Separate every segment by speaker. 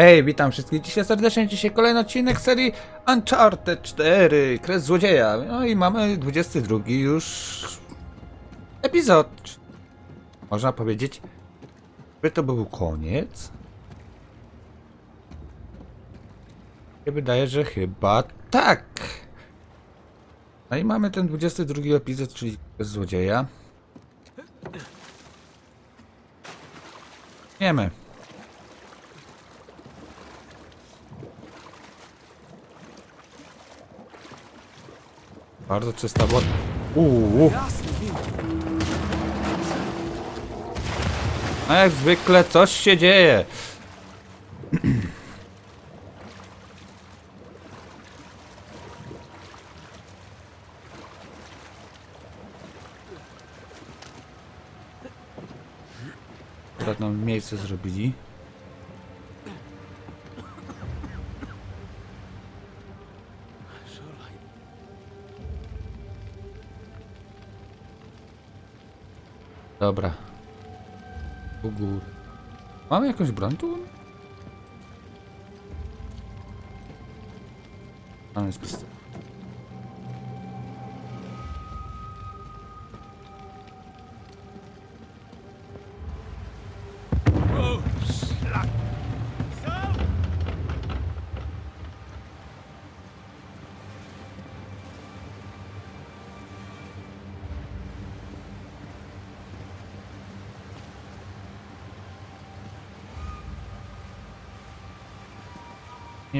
Speaker 1: Hej, witam wszystkich dzisiaj serdecznie. Dzisiaj kolejny odcinek serii Uncharted 4, Kres Złodzieja. No i mamy 22 już epizod. Można powiedzieć, że to był koniec. Się wydaje, że chyba tak. No i mamy ten 22 epizod, czyli Kres Złodzieja. Wiemy. Bardzo czysta woda. Uuu. No jak zwykle coś się dzieje. Akurat miejsce zrobili. Dobra. U góry. Mamy jakąś broń tu? Mamy spust.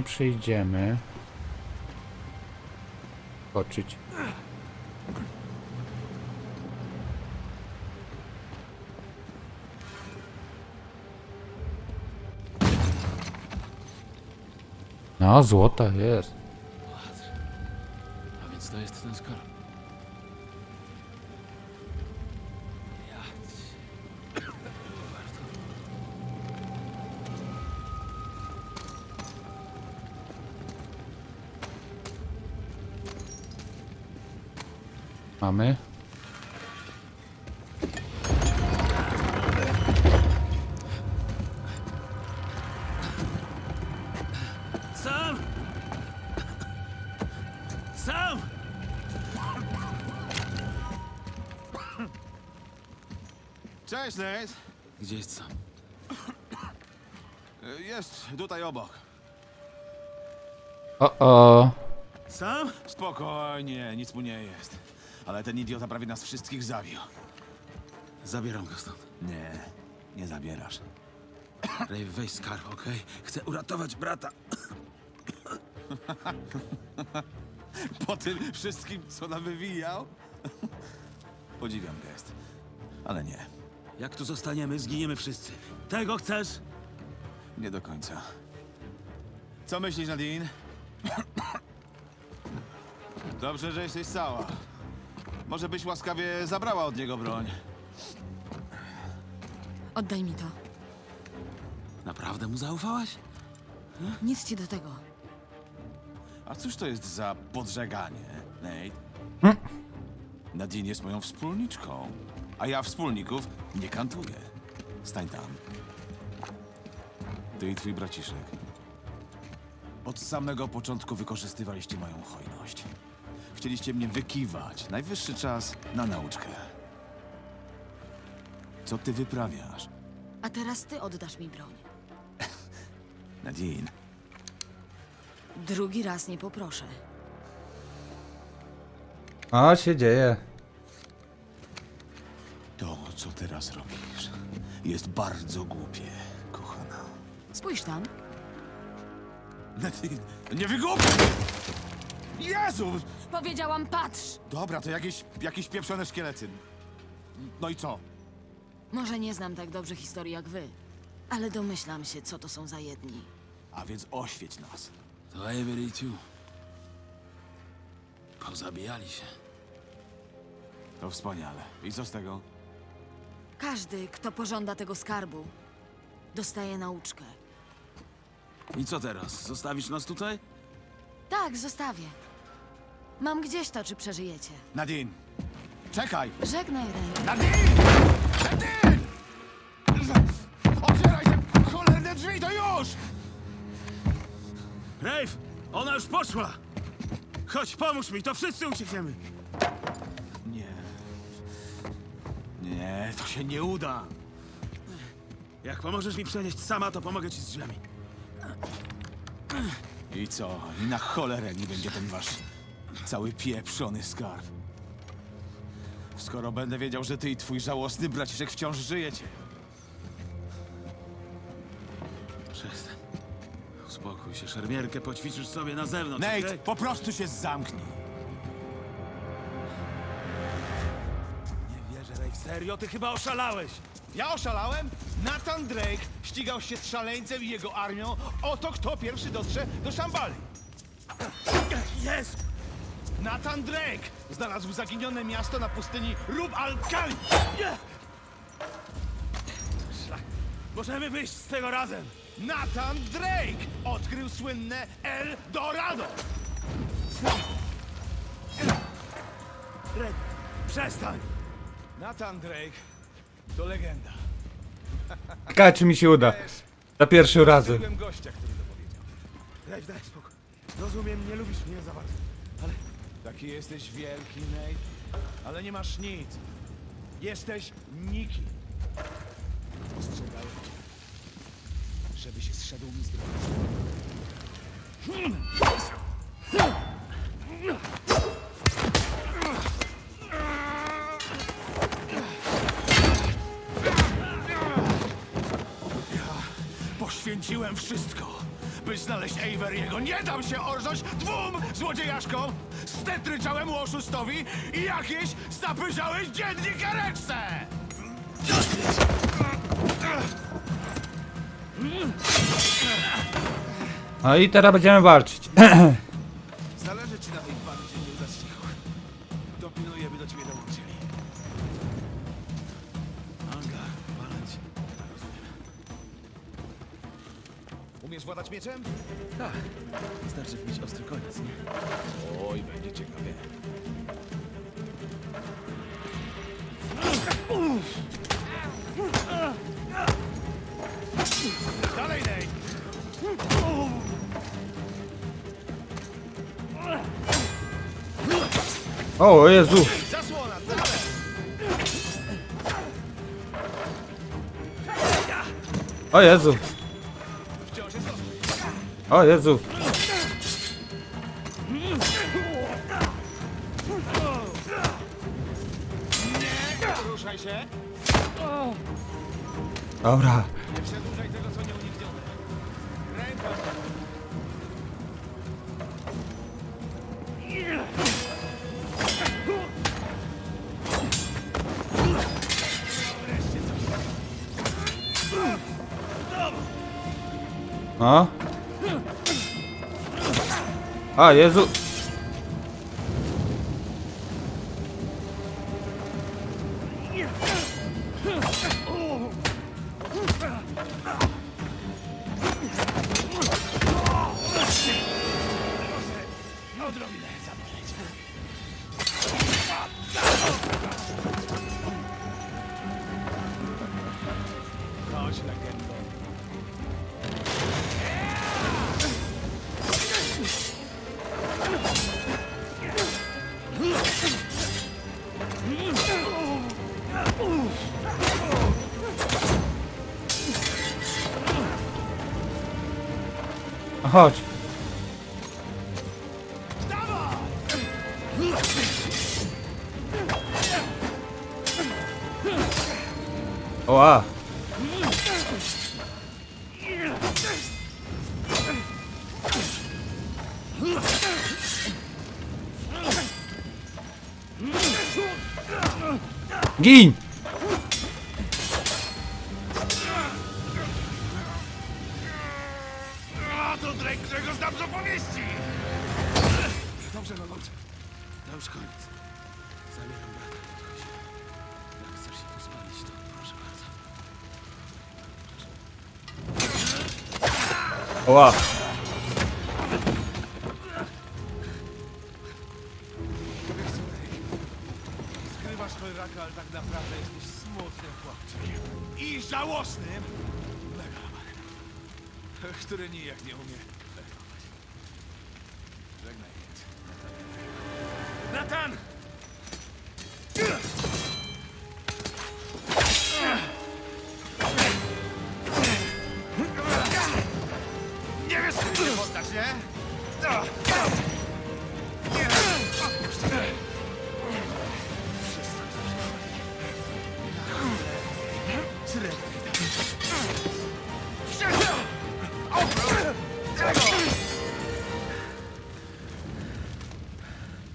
Speaker 1: Nie przejdziemy. Skoczyć. No, złota jest.
Speaker 2: A więc to jest ten skarb.
Speaker 1: Mamy.
Speaker 2: Sam! Sam!
Speaker 3: Cześć, Nate.
Speaker 2: Gdzie jest sam?
Speaker 3: Jest tutaj obok.
Speaker 1: O, o.
Speaker 3: Sam? Spokojnie, nic mu nie jest. Ale ten idiota prawie nas wszystkich zabił.
Speaker 2: Zabieram go stąd.
Speaker 3: Nie, nie zabierasz.
Speaker 2: Ray, weź skarb, okej? Chcę uratować brata.
Speaker 3: Po tym wszystkim, co nam wywijał? Podziwiam gest. Ale nie,
Speaker 2: Jak tu zostaniemy, zginiemy wszyscy. Tego chcesz?
Speaker 3: nie do końca. Co myślisz, Nadine? Dobrze, że jesteś cała. Może byś łaskawie zabrała od niego broń.
Speaker 4: Oddaj mi to.
Speaker 2: Naprawdę mu zaufałaś?
Speaker 4: Nic ci do tego.
Speaker 3: A cóż to jest za podżeganie, Nate? Nadine jest moją wspólniczką, a ja wspólników nie kantuję. Stań tam. Ty i twój braciszek. Od samego początku wykorzystywaliście moją hojność. Chcieliście mnie wykiwać. Najwyższy czas na nauczkę. Co ty wyprawiasz,
Speaker 4: A teraz ty oddasz mi broń.
Speaker 3: Nadine?
Speaker 4: Drugi raz nie poproszę.
Speaker 1: O, się dzieje.
Speaker 3: To, co teraz robisz, jest bardzo głupie, kochana.
Speaker 4: Spójrz tam.
Speaker 3: Nadine, nie wygłupiaj! Jezu!
Speaker 4: Powiedziałam, patrz!
Speaker 3: Dobra, to jakieś, jakieś pieprzone szkielety. No i co?
Speaker 4: Może nie znam tak dobrze historii jak wy, ale domyślam się, co to są za jedni.
Speaker 3: A więc oświeć nas.
Speaker 2: To Avery i Tew. Pozabijali się.
Speaker 3: To wspaniale. I co z tego?
Speaker 4: Każdy, kto pożąda tego skarbu, dostaje nauczkę.
Speaker 2: I co teraz? Zostawisz nas tutaj?
Speaker 4: Tak, zostawię. Mam gdzieś to, czy przeżyjecie.
Speaker 3: Nadine! Czekaj!
Speaker 4: Żegnaj, Ray.
Speaker 3: Nadine! Nadine! Otwieraj te cholerne drzwi, to już!
Speaker 2: Dave! Ona już poszła! Chodź, pomóż mi, to wszyscy uciekniemy!
Speaker 3: Nie. Nie, to się nie uda.
Speaker 2: Jak pomożesz mi przenieść sama, to pomogę ci z drzwiami.
Speaker 3: I co? I na cholerę nie będzie ten wasz cały pieprzony skarb. Skoro będę wiedział, że ty i twój żałosny braciszek wciąż żyjecie.
Speaker 2: Przestań. Uspokój się, szermierkę poćwiczysz sobie na zewnątrz,
Speaker 3: Nate,
Speaker 2: okej?
Speaker 3: po prostu się zamknij.
Speaker 2: Nie wierzę, Ray, serio? Ty chyba oszalałeś!
Speaker 5: Ja oszalałem? Nathan Drake ścigał się z szaleńcem i jego armią. Oto kto pierwszy dotrze do Szambali.
Speaker 2: Jest!
Speaker 5: Nathan Drake znalazł zaginione miasto na pustyni Rub al-Khali.
Speaker 2: Nie! Szlak. Możemy wyjść z tego razem!
Speaker 5: Nathan Drake odkrył słynne El Dorado.
Speaker 2: Red, przestań!
Speaker 5: Nathan Drake to legenda.
Speaker 1: Ciekawe, czy mi się uda. Za pierwszym razem.
Speaker 5: Byłem gościa, który to powiedział.
Speaker 2: Daj, daj spokój. Rozumiem, nie lubisz mnie za bardzo.
Speaker 5: Taki jesteś wielki, Nate, ale nie masz nic. Jesteś nikim. Ostrzegałem cię, żeby się zszedł mi z drogi. Poświęciłem wszystko, by znaleźć Averiego. Nie dam się orząć dwóm złodziejaszkom! Stetryczałem oszustowi i jakieś zapyżałeś dziennikareczce!
Speaker 1: No i teraz będziemy walczyć.
Speaker 5: mieczem?
Speaker 2: Tak, wystarczy wbić ostry koniec, nie?
Speaker 5: Oj, będzie ciekawie. Dalej, Nate!
Speaker 1: O, o Jezu.
Speaker 5: Zasłona, dalej!
Speaker 1: O Jezu. O Jezu. Dobra. A Jezu.
Speaker 5: Odrobinę Chodź.
Speaker 1: Oła. Gin!
Speaker 5: 40!
Speaker 2: Dobrze, no dobrze. To już koniec. Zabieram brata do kogoś. Jak chcesz się tu spalić, to proszę bardzo.
Speaker 1: Oła.
Speaker 5: Wiesz co, Ray? Ale tak naprawdę jesteś smutnym chłopczykiem. I żałosnym! Megalomanem. Który nijak nie umie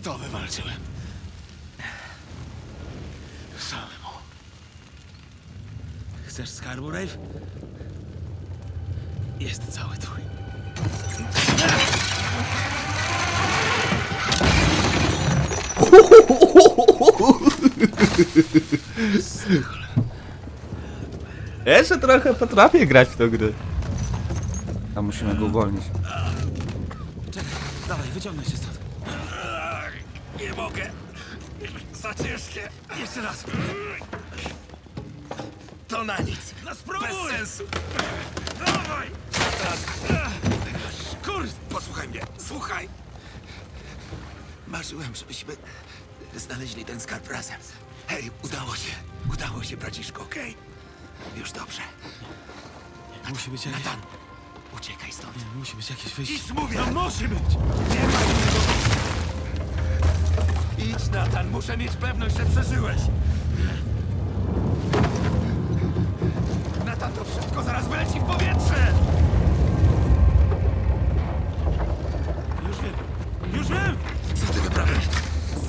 Speaker 6: To wywalczyłem. Samemu. Chcesz skarbu, Rave? Jest cały
Speaker 7: Jeszcze trochę potrafię grać w tę grę. A musimy go uwolnić.
Speaker 2: Czekaj, dawaj, wyciągnę się stąd.
Speaker 6: Nie mogę. Za ciężkie. Jeszcze raz. To na nic. No spróbuj. Bez sensu. Dawaj. Kurde, posłuchaj mnie. Słuchaj. Marzyłem, żebyśmy znaleźli ten skarb razem. Hej, udało się. Udało się, braciszko, okej? Już dobrze.
Speaker 2: Musi być jakieś...
Speaker 6: Natan, uciekaj stąd.
Speaker 2: Nie, musi być jakieś wyjście.
Speaker 6: Idź, mówię! No musi być! Nie ma innego... Idź, Natan, muszę mieć pewność, że przeżyłeś! Natan, to wszystko zaraz wyleci w powietrze!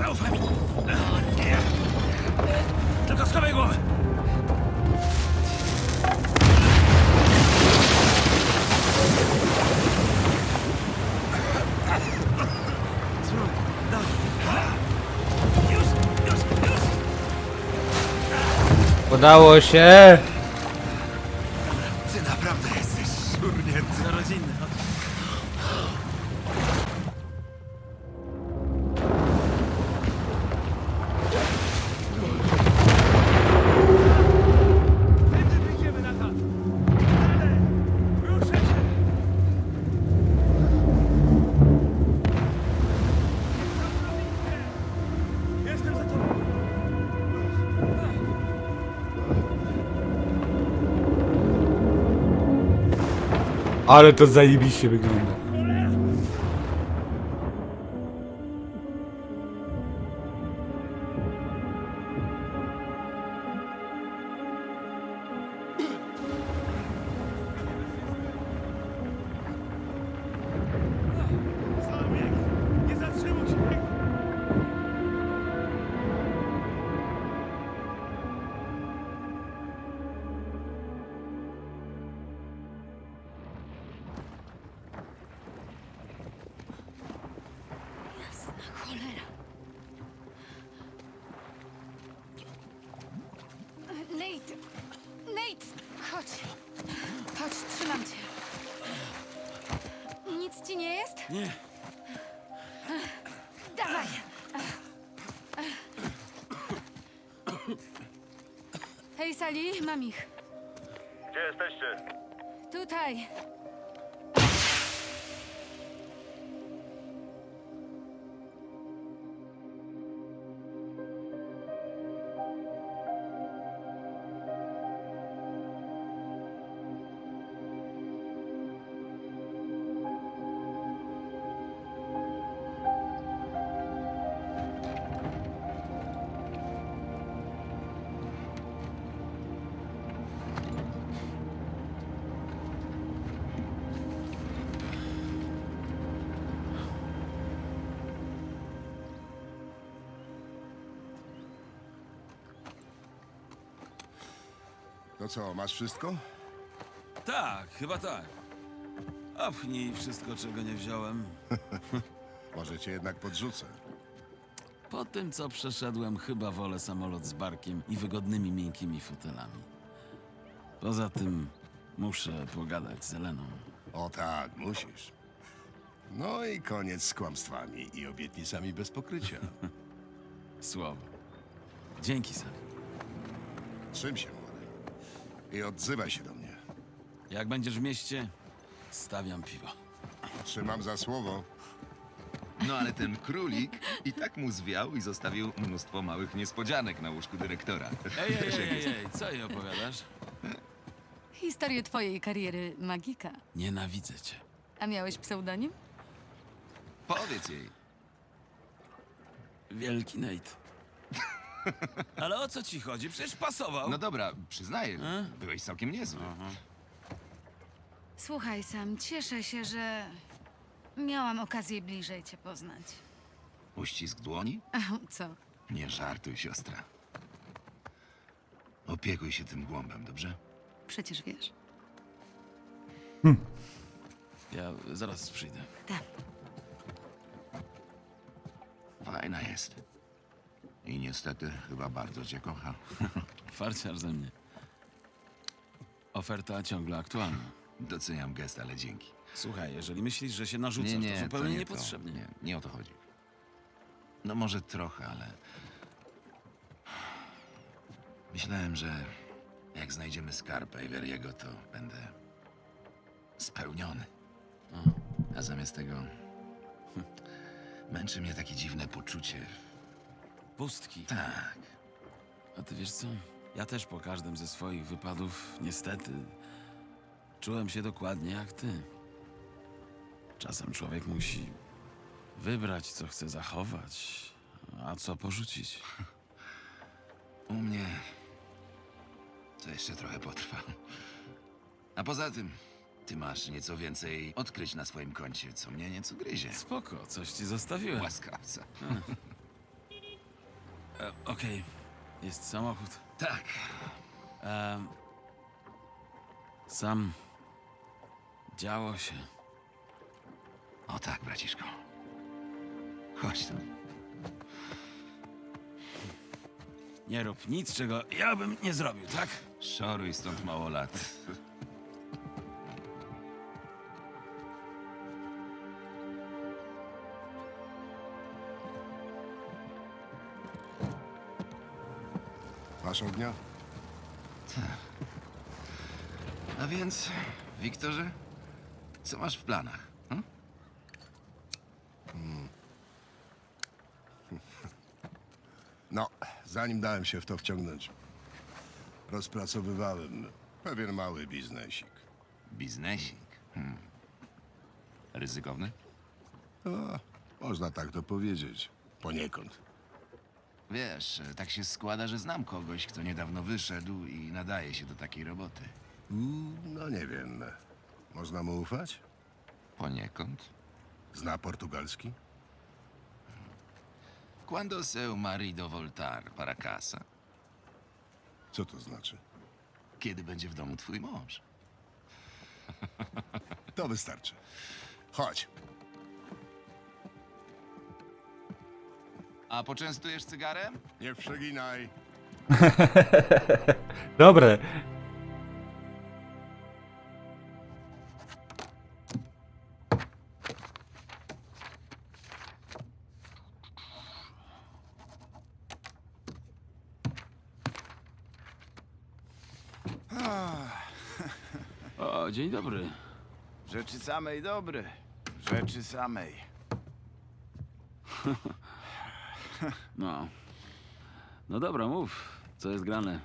Speaker 6: Zaufaj mi! O, nie! Tylko schowaj głowę! Już!
Speaker 7: Udało się!
Speaker 6: Ale
Speaker 7: to zajebiście wygląda.
Speaker 8: Hej, Sali, mam ich.
Speaker 9: Gdzie jesteście?
Speaker 8: Tutaj.
Speaker 10: To co, masz wszystko?
Speaker 2: tak, chyba tak. Opchnij wszystko, czego nie wziąłem.
Speaker 10: Może cię jednak podrzucę.
Speaker 2: Po tym, co przeszedłem, chyba wolę samolot z barkiem i wygodnymi, miękkimi fotelami. Poza tym muszę pogadać z Eleną.
Speaker 10: O tak, musisz. No i koniec z kłamstwami i obietnicami bez pokrycia.
Speaker 2: Słowo. Dzięki, Sally.
Speaker 10: Trzym się. I odzywaj się do mnie.
Speaker 2: Jak będziesz w mieście, stawiam piwo.
Speaker 10: Trzymam za słowo.
Speaker 11: No ale ten królik i tak mu zwiał i zostawił mnóstwo małych niespodzianek na łóżku dyrektora.
Speaker 2: Ej, ej, ej, ej, ej, co jej opowiadasz?
Speaker 7: Historię twojej kariery magika.
Speaker 2: Nienawidzę cię.
Speaker 7: A miałeś pseudonim?
Speaker 11: Powiedz jej.
Speaker 2: Wielki Nate. Ale o co ci chodzi? Przecież pasował.
Speaker 11: No dobra, przyznaję, byłeś całkiem niezły.
Speaker 7: Słuchaj, Sam, cieszę się, że miałam okazję bliżej cię poznać.
Speaker 11: Uścisk dłoni?
Speaker 7: A, co?
Speaker 11: Nie żartuj, siostra. Opiekuj się tym głąbem, dobrze?
Speaker 7: Przecież wiesz.
Speaker 2: Ja zaraz przyjdę.
Speaker 7: Tak.
Speaker 11: Fajna jest. I niestety chyba bardzo cię kocha.
Speaker 2: Farciarz ze mnie. Oferta ciągle aktualna.
Speaker 11: Doceniam gest, ale dzięki.
Speaker 2: Słuchaj, jeżeli myślisz, że się narzucasz, to zupełnie
Speaker 11: nie
Speaker 2: niepotrzebnie.
Speaker 11: To. Nie, nie o to chodzi. No może trochę, ale... Myślałem, że jak znajdziemy skarb Averiego, to będę spełniony. A zamiast tego męczy mnie takie dziwne poczucie.
Speaker 2: Pustki.
Speaker 11: Tak,
Speaker 2: A ty wiesz co? Ja też po każdym ze swoich wypadów, niestety, czułem się dokładnie jak ty. Czasem człowiek musi wybrać, co chce zachować, a co porzucić.
Speaker 11: u mnie to jeszcze trochę potrwa. A poza tym, ty masz nieco więcej odkryć na swoim koncie, co mnie nieco gryzie.
Speaker 2: Spoko, coś ci zostawiłem.
Speaker 11: Łaskawca.
Speaker 2: E, Okej, jest samochód.
Speaker 11: Tak,
Speaker 2: Em, sam działo się.
Speaker 11: O tak, braciszko. Chodź tu.
Speaker 2: Nie rób nic, czego ja bym nie zrobił, tak?
Speaker 11: Szoruj stąd mało lat.
Speaker 10: Masz ognia?
Speaker 11: A więc, Wiktorze, co masz w planach? Hm?
Speaker 10: No, zanim dałem się w to wciągnąć, rozpracowywałem pewien mały biznesik.
Speaker 11: Biznesik. Hmm. Ryzykowny?
Speaker 10: No, można tak to powiedzieć. Poniekąd.
Speaker 11: Wiesz, tak się składa, że znam kogoś, kto niedawno wyszedł i nadaje się do takiej roboty.
Speaker 10: Mm, No nie wiem. Można mu ufać?
Speaker 11: Poniekąd.
Speaker 10: Zna portugalski?
Speaker 11: Quando seu marido voltar para casa?
Speaker 10: Co to znaczy?
Speaker 11: Kiedy będzie w domu twój mąż?
Speaker 10: To wystarczy. Chodź.
Speaker 11: A poczęstujesz cygarem?
Speaker 10: Nie przeginaj.
Speaker 1: Dobre.
Speaker 2: O, dzień dobry.
Speaker 5: Rzeczy samej dobry. Rzeczy samej.
Speaker 2: No. No dobra, mów. Co jest grane?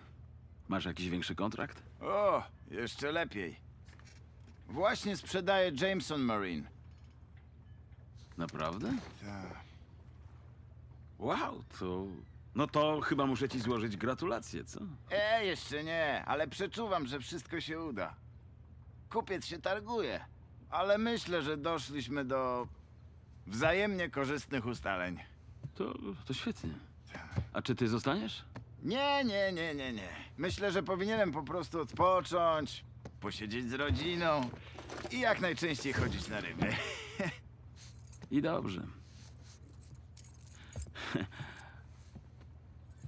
Speaker 2: Masz jakiś większy kontrakt?
Speaker 5: O, jeszcze lepiej. Właśnie sprzedaję Jameson Marine.
Speaker 2: Naprawdę?
Speaker 5: Tak.
Speaker 2: Wow, to... No to chyba muszę ci złożyć gratulacje, co?
Speaker 5: E, jeszcze nie, ale przeczuwam, że wszystko się uda. Kupiec się targuje, ale myślę, że doszliśmy do wzajemnie korzystnych ustaleń.
Speaker 2: To, to świetnie. A czy ty zostaniesz?
Speaker 5: Nie, nie, nie, nie, nie. Myślę, że powinienem po prostu odpocząć, posiedzieć z rodziną i jak najczęściej chodzić na ryby.
Speaker 2: I dobrze.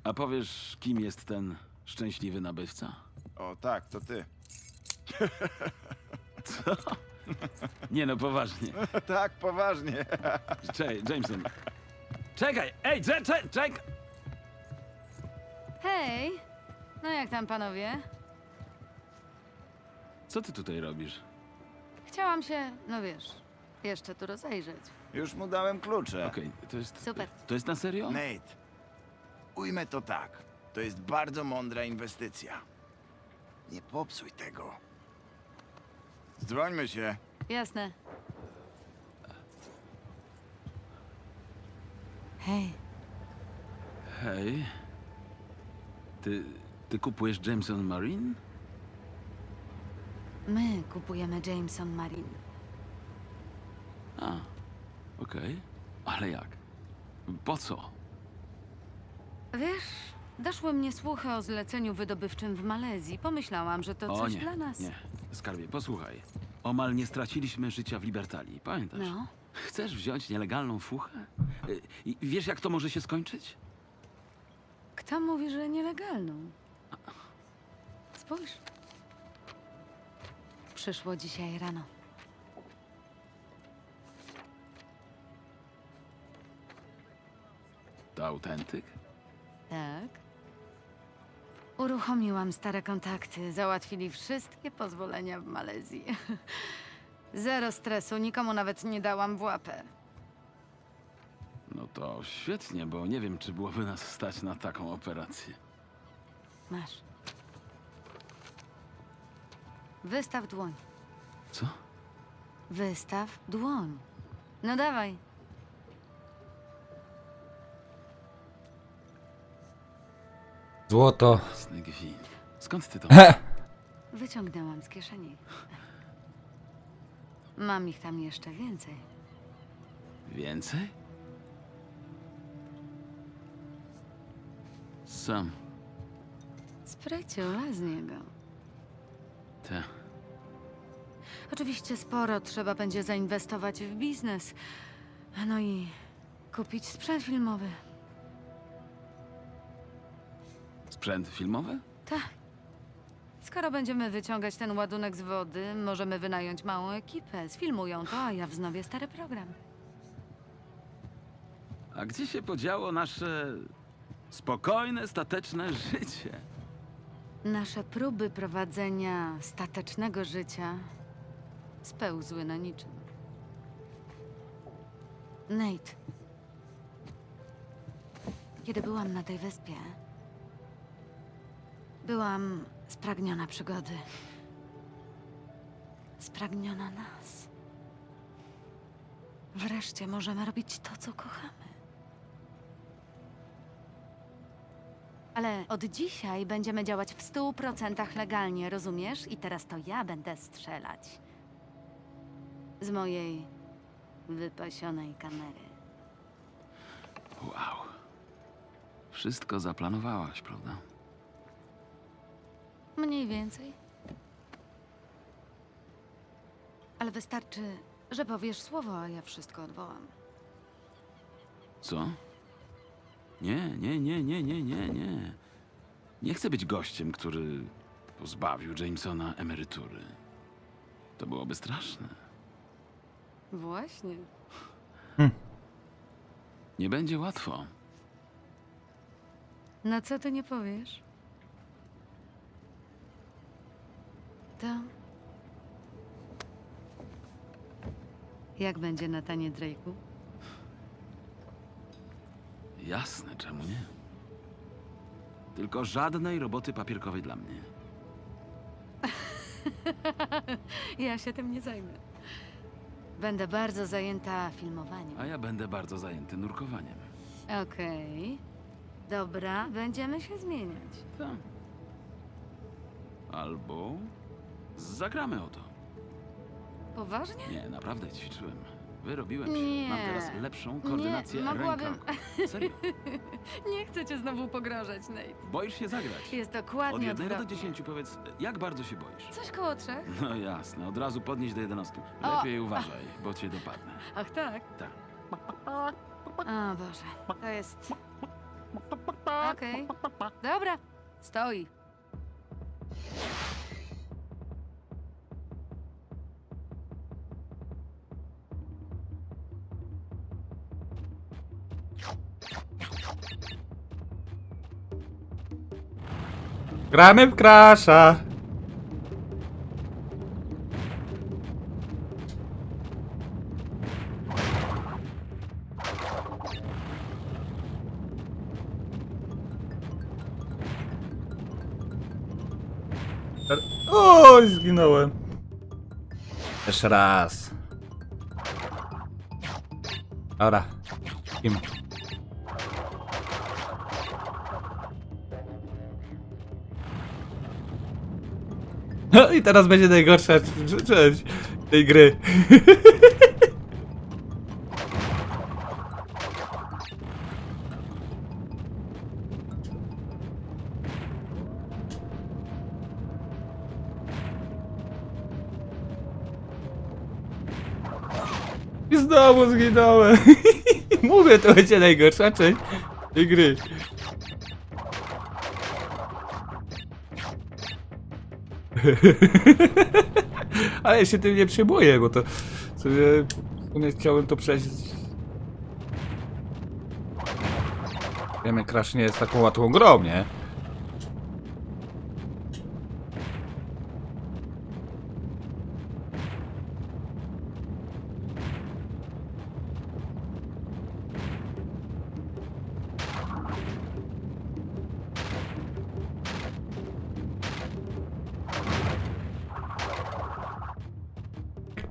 Speaker 2: A powiesz, kim jest ten szczęśliwy nabywca?
Speaker 5: O tak, to ty.
Speaker 2: Nie no, poważnie.
Speaker 5: tak, poważnie.
Speaker 2: Czekaj, Jameson. Czekaj! Ej, czekaj, czekaj!
Speaker 7: Hej! No jak tam, panowie?
Speaker 2: Co ty tutaj robisz?
Speaker 7: Chciałam się, no wiesz, jeszcze tu rozejrzeć.
Speaker 9: Już mu dałem klucze.
Speaker 2: Okej, to jest...
Speaker 7: Super.
Speaker 2: To jest na serio?
Speaker 9: Nate, ujmę to tak. To jest bardzo mądra inwestycja. Nie popsuj tego. Zdrońmy się.
Speaker 7: Jasne. Hej,
Speaker 2: Hej. Ty... Ty kupujesz Jameson Marine?
Speaker 7: my kupujemy Jameson Marine.
Speaker 2: A, okej. Ale jak? Po co?
Speaker 7: Wiesz, doszły mnie słuchy o zleceniu wydobywczym w Malezji. Pomyślałam, że to
Speaker 2: o
Speaker 7: coś
Speaker 2: nie,
Speaker 7: dla nas.
Speaker 2: nie. Skarbie, posłuchaj. Omal nie straciliśmy życia w Libertalii, pamiętasz?
Speaker 7: No,
Speaker 2: Chcesz wziąć nielegalną fuchę? Y, I wiesz, jak to może się skończyć?
Speaker 7: kto mówi, że nielegalną? Spójrz. Przyszło dzisiaj rano.
Speaker 2: To autentyk?
Speaker 7: Tak. Uruchomiłam stare kontakty. Załatwili wszystkie pozwolenia w Malezji. Zero stresu, nikomu nawet nie dałam w łapę.
Speaker 2: To świetnie, bo nie wiem, czy byłoby nas stać na taką operację.
Speaker 7: Masz. Wystaw dłoń.
Speaker 2: Co?
Speaker 7: Wystaw dłoń. No dawaj.
Speaker 1: Złoto.
Speaker 2: Jasny. Skąd ty to?
Speaker 1: He!
Speaker 7: Wyciągnęłam z kieszeni. Mam ich tam jeszcze więcej.
Speaker 2: Więcej? Sam.
Speaker 7: Spryciula z niego.
Speaker 2: Te.
Speaker 7: Oczywiście sporo trzeba będzie zainwestować w biznes. No i kupić sprzęt filmowy.
Speaker 2: Sprzęt filmowy?
Speaker 7: Tak. Skoro będziemy wyciągać ten ładunek z wody, możemy wynająć małą ekipę. Sfilmują to, a ja wznowię stary program.
Speaker 2: A gdzie się podziało nasze spokojne, stateczne życie?
Speaker 7: Nasze próby prowadzenia statecznego życia spełzły na niczym. Nate. Kiedy byłam na tej wyspie, byłam spragniona przygody. Spragniona nas. Wreszcie możemy robić to, co kochamy. Ale od dzisiaj będziemy działać w stu procentach legalnie, rozumiesz? I teraz to ja będę strzelać. Z mojej wypasionej kamery.
Speaker 2: Wow. Wszystko zaplanowałaś, prawda?
Speaker 7: Mniej więcej. Ale wystarczy, że powiesz słowo, a ja wszystko odwołam.
Speaker 2: Co? Nie, nie, nie, nie, nie, nie, nie. Nie chcę być gościem, który pozbawił Jamesona emerytury. To byłoby straszne.
Speaker 7: Właśnie.
Speaker 2: Nie będzie łatwo.
Speaker 7: Na co ty nie powiesz? To. Jak będzie na tanie Drake'u?
Speaker 2: Jasne, czemu nie? Tylko żadnej roboty papierkowej dla mnie.
Speaker 7: Ja się tym nie zajmę. Będę bardzo zajęta filmowaniem.
Speaker 2: A ja będę bardzo zajęty nurkowaniem.
Speaker 7: Okej. Dobra, będziemy się zmieniać.
Speaker 2: Tak. Albo zagramy o to.
Speaker 7: Poważnie?
Speaker 2: Nie, naprawdę ćwiczyłem. Wyrobiłem się.
Speaker 7: Nie.
Speaker 2: Mam teraz lepszą koordynację
Speaker 7: Nie, mogłabym-
Speaker 2: ręka. Serio.
Speaker 7: Nie chcę cię znowu pogrożać, Nate.
Speaker 2: Boisz się zagrać?
Speaker 7: Jest
Speaker 2: Od
Speaker 7: dokładnie
Speaker 2: jednego do
Speaker 7: odwrotnie.
Speaker 2: dziesięciu powiedz, jak bardzo się boisz?
Speaker 7: Coś koło trzech?
Speaker 2: No jasne, od razu podnieść do 11.
Speaker 7: O!
Speaker 2: Lepiej uważaj, bo cię dopadnę.
Speaker 7: Ach tak?
Speaker 2: Tak.
Speaker 7: O Boże, to jest... Okej. Dobra, stoi.
Speaker 1: Gramy w Crasha. Oj, zginąłem. Jeszcze raz. Dobra. Im. No i teraz będzie najgorsza część tej gry. I znowu zginąłem. Mówię, to będzie najgorsza część tej gry. Ale ja się tym nie przejmuję, bo to sobie sumie chciałem to przejść. Wiemy, Crash nie jest taką łatwą grą, nie?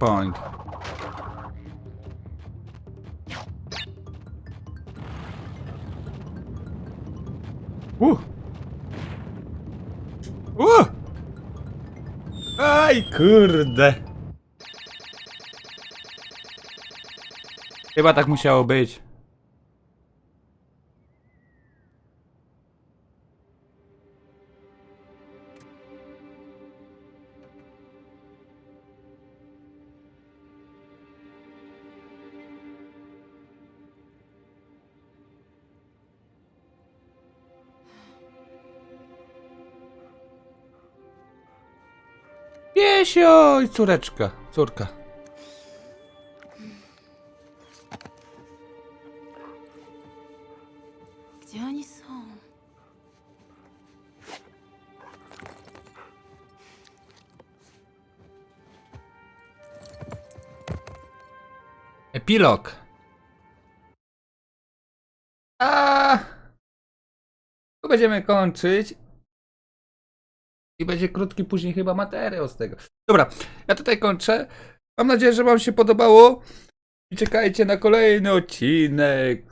Speaker 1: Point. Uh. Uh. Aj, kurde. Chyba tak musiało być. Piesio i córeczka, córka.
Speaker 4: Gdzie oni są?
Speaker 1: Epilog. A tu będziemy kończyć. I będzie krótki później chyba materiał z tego. Dobra, ja tutaj kończę. Mam nadzieję, że Wam się podobało. I czekajcie na kolejny odcinek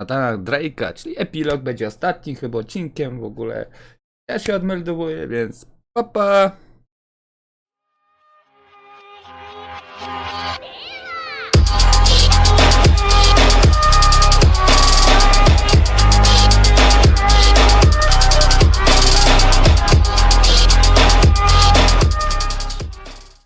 Speaker 1: Natana Drake'a, czyli epilog będzie ostatnim chyba odcinkiem w ogóle. Ja się odmeldowuję, więc papa. Pa.